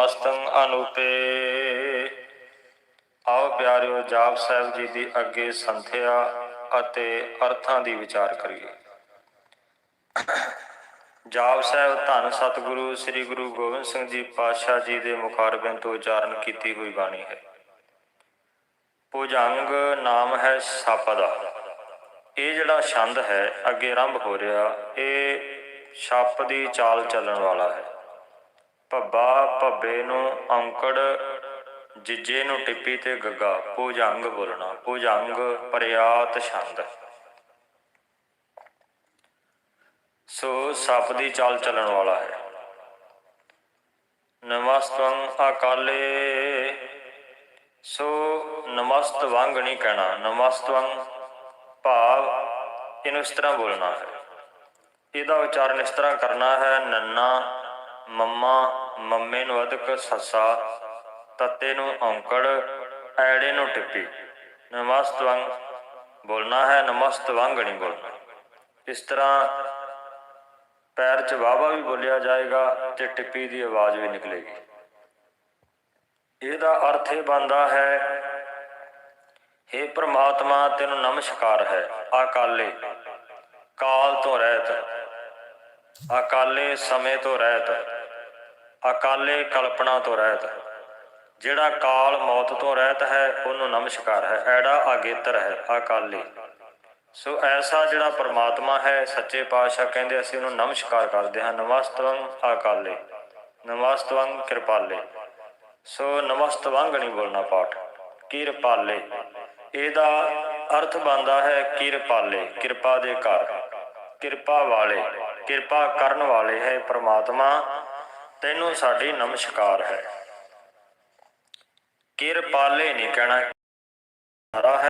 ਨਮਸਤੰ ਅਨੂਪੇ। ਆਓ ਪਿਆਰਿਓ, ਜਾਪ ਸਾਹਿਬ ਜੀ ਦੀ ਅੱਗੇ ਸੰਥਿਆ ਅਤੇ ਅਰਥਾਂ ਦੀ ਵਿਚਾਰ ਕਰੀਏ। ਜਾਪ ਸਾਹਿਬ ਧੰਨ ਸਤਿਗੁਰੂ, ਸ੍ਰੀ ਗੁਰੂ ਗੋਬਿੰਦ ਸਿੰਘ ਜੀ ਪਾਤਸ਼ਾਹ ਜੀ ਦੇ ਮੁਖਾਰਬਿੰਦ ਤੋਂ ਉਚਾਰਨ ਕੀਤੀ ਹੋਈ ਬਾਣੀ ਹੈ। ਭੁਜੰਗ ਨਾਮ ਹੈ ਸੱਪ ਦਾ। ਇਹ ਜਿਹੜਾ ਛੰਦ ਹੈ, ਅੱਗੇ ਆਰੰਭ ਹੋ ਰਿਹਾ, ਇਹ ਛੱਪ ਦੀ ਚਾਲ ਚੱਲਣ ਵਾਲਾ ਹੈ। ਭੱਬਾ ਭੱਬੇ ਨੂੰ ਔਂਕੜ, ਜਿੱਜੇ ਨੂੰ ਟਿੱਪੀ ਤੇ ਗੱਗਾ, ਭੁਜੰਗ ਬੋਲਣਾ, ਭੁਜੰਗ ਪਰਿਆਤ ਛੰਦ। ਸੋ ਸੱਪ ਦੀ ਚਾਲ ਚੱਲਣ ਵਾਲਾ ਹੈ। ਨਮਸਤੰ ਅਕਾਲੇ। ਸੋ ਨਮਸਤ ਵਾਂਗ ਨਹੀਂ ਕਹਿਣਾ ਨਮਸਤੰ ਭਾਵ ਇਹਨੂੰ ਇਸ ਤਰ੍ਹਾਂ ਬੋਲਣਾ ਹੈ। ਇਹਦਾ ਉਚਾਰਨ ਇਸ ਤਰ੍ਹਾਂ ਕਰਨਾ ਹੈ, ਨੰਨਾ ਮੰਮਾ, ਮੰਮੇ ਨੂੰ ਅਧਿਕ ਸੱਸਾ, ਤੱਤੇ ਨੂੰ ਔਂਕੜ, ਐੜੇ ਨੂੰ ਟਿੱਪੀ। ਨਮਸਤਵੰ ਬੋਲਣਾ ਹੈ ਨਮਸਤਵੰਗ ਨਹੀਂ ਬੋਲਣਾ। ਇਸ ਤਰ੍ਹਾਂ ਪੈਰ 'ਚ ਵਾਵਾ ਵੀ ਬੋਲਿਆ ਜਾਏਗਾ ਤੇ ਟਿੱਪੀ ਦੀ ਆਵਾਜ਼ ਵੀ ਨਿਕਲੇਗੀ। ਇਹਦਾ ਅਰਥ ਇਹ ਬਣਦਾ ਹੈ हे ਪ੍ਰਮਾਤਮਾ, ਤੈਨੂੰ ਨਮਸਕਾਰ ਹੈ, ਅਕਾਲੇ, ਕਾਲ ਤੋਂ ਰਹਿਤ। ਅਕਾਲੇ ਸਮੇਂ ਤੋਂ ਰਹਿਤ। ਅਕਾਲੇ ਕਲਪਨਾ ਤੋਂ ਰਹਿਤ। ਜਿਹੜਾ ਕਾਲ ਮੌਤ ਤੋਂ ਰਹਿਤ ਹੈ, ਉਹਨੂੰ ਨਮਸਕਾਰ ਹੈ। ਐੜਾ ਆਗੇਤਰ ਹੈ, ਅਕਾਲੇ। ਸੋ ਐਸਾ ਜਿਹੜਾ ਪਰਮਾਤਮਾ ਹੈ, ਸੱਚੇ ਪਾਤਸ਼ਾਹ ਕਹਿੰਦੇ ਅਸੀਂ ਉਹਨੂੰ ਨਮਸਕਾਰ ਕਰਦੇ ਹਾਂ। ਨਮਸਤਵੰ ਅਕਾਲੇ। ਨਮਸਤਵੰ ਕਿਰਪਾਲੇ। ਸੋ ਨਮਸਤਵੰਗ ਨਹੀਂ ਬੋਲਣਾ ਪਾਠ। ਕਿਰਪਾਲੇ। ਇਹਦਾ ਅਰਥ ਬਣਦਾ ਹੈ ਕਿਰਪਾਲੇ। ਕਿਰਪਾ ਦੇ ਘਰ। ਕਿਰਪਾ ਵਾਲੇ। ਕਿਰਪਾ ਕਰਨ ਵਾਲੇ ਹੈ ਪਰਮਾਤਮਾ। ਤੈਨੂੰ ਸਾਡੀ ਨਮਸਕਾਰ ਹੈ। ਕਿਰਪਾਲੇ ਨਹੀਂ ਕਹਿਣਾ। ਹਰਾ ਹੈ